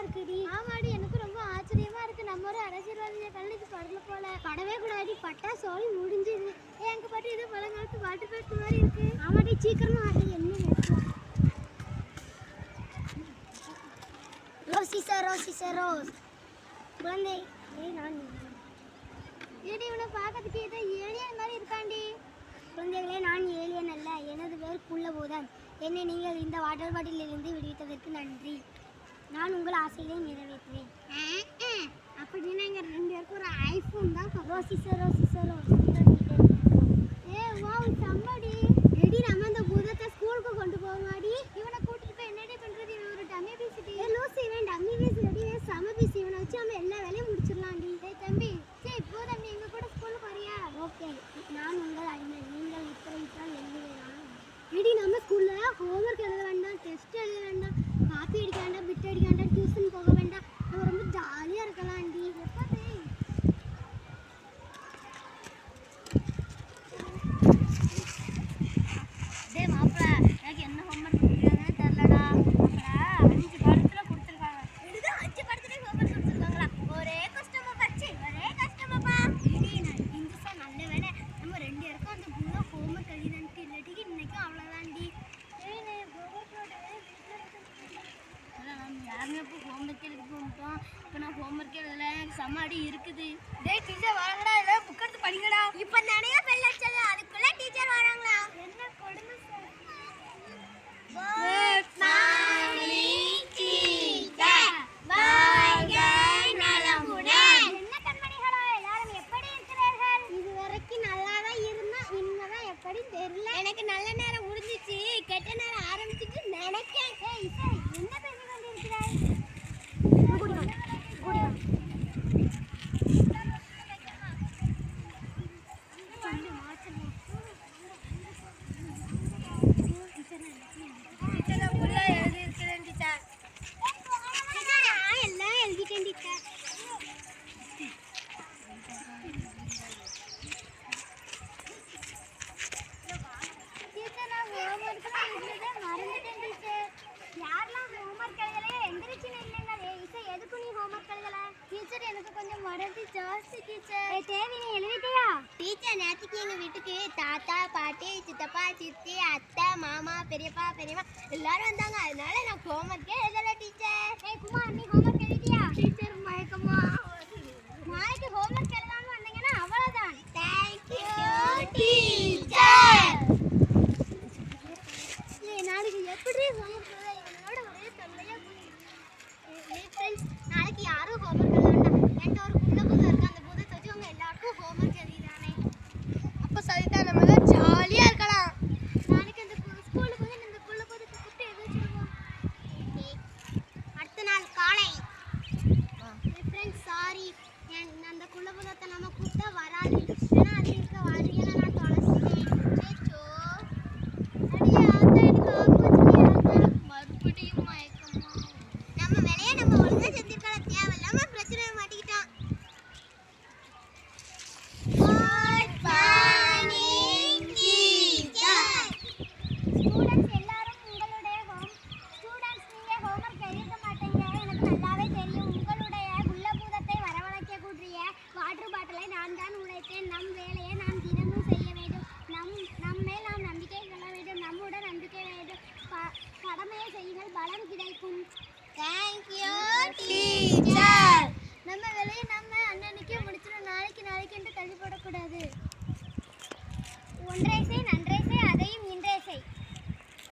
இருக்குடி. ஆமாடி எனக்கு ரொம்ப ஆச்சரியமா இருக்கு. நம்ம ஒரு அரசியல்வாதிய கண்ணுக்கு படல போல. படவே கூடாடி பட்டா சோழி முடிஞ்சது. எங்க பாட்டு இது பழங்காலத்து பாட்டு பாட்டு மாதிரி இருக்கு. ஆமாடி சீக்கிரமா ஆசை என்ன Rosie sir Rosie sir Rose. குழந்தை ஏய் நான் ஏடி இவனை பார்க்கறதுக்கு ஏதோ ஏலியன் மாதிரி இருக்காண்டி. குழந்தைகளே நான் ஏலியன் அல்ல. எனது பேர் புள்ள போதான். என்னை நீங்கள் இந்த வாட்டர் பாட்டிலிருந்து விடுவித்ததற்கு நன்றி. நான் உங்கள் ஆசைகளை நிறைவேற்றுவேன். அப்படின்னா எங்க ரெண்டு பேருக்கும் ஒரு ஐஃபோன் தான். ரோசி சார் ரோசி சார் ஏ யாருமே இப்போ ஹோம்ஒர்க் எழுதி போட்டோம் இப்போ நான் ஹோம்ஒர்க் எழுதல. எனக்கு செம்ம அடி இருக்குது. டேய் டீச்சர் வராங்கடா. இல்லை புக் எடுத்து படிங்கடா. இப்போ நிறைய பெல் அடிச்சது அதுக்குள்ள டீச்சர் வராங்களா? என்ன கொடுமை எனக்கு நல்ல நேரம் முடிஞ்சிச்சு. கெட்ட நேரம் ஆரம்பிச்சிட்டு நினைக்கேன் ஏய் இசை என்ன பேசி கொண்டிருக்கிறாய் டீச்சர் ஃபுல்லா எழுதி இருக்கிறேன் டீச்சர் நான் எல்லாம் எழுதிட்டேன் டீச்சர் டீச்சர் நான் ஹோம்ஒர்க்லாம் எழுதியதை மறந்துட்டேன் டீச்சர் யாரெல்லாம் ஹோம்ஒர்க் எழுதலையோ எந்திரிச்சு நில்லுங்க ஏய் இசை எதுக்கு நீ ஹோம்ஒர்க் எழுதல டீச்சர் எனக்கு கொஞ்சம் மறதி ஜாஸ்தி டீச்சர் நேற்றுக்கு எங்கள் வீட்டுக்கு தாத்தா பாட்டி சித்தப்பா சித்தி அத்தை மாமா பெரியப்பா பெரியம்மா எல்லாரும் வந்தாங்க. அதனால நான் ஹோம்ஒர்க்கே எழுதலை டீச்சர். ஏய் குமார் நீ ஹோம்ஒர்க் எழுதிட்டியா டீச்சர் மயக்கமா நாளைக்கு ஹோம்ஒர்க் எழுதாம வந்தீங்கன்னா அவ்வளவுதான் தேங்க்யூ டீச்சர் ஏய் நாளைக்கு எப்படி ஹோம்ஒர்க் எழுத என்னோட ஒரே தொல்லையா போச்சு ஏய் ஃப்ரெண்ட்ஸ் நாளைக்கு யாரும் ஹோம்ஒர்க் எழுத வேண்டாம் என்கிட்ட ஒரு குள்ள பூதம் இருக்கு அந்த பூதத்தை வச்சு உங்க எல்லாருக்கும் ஹோம்ஒர்க் எழுதிதானே அப்போ சரிதான் நம்ம ஜாலியாக இருக்கலாம். நாளைக்கு அந்த ஸ்கூலுக்கு வந்து இந்த புள்ள பூதத்தை கூப்பிட்டு எழுத வச்சிருவோம். அடுத்த நாள் காலை. ஃப்ரெண்ட்ஸ் சாரி அந்த குள்ள புதத்தை நம்ம கூப்பிட்டா வராது. ஏன்னா அது இருக்க வாரியல கடமையை செய்யுங்கள் பலம் கிடைக்கும். தேங்க்யூ டீச்சர் நம்ம வேலையை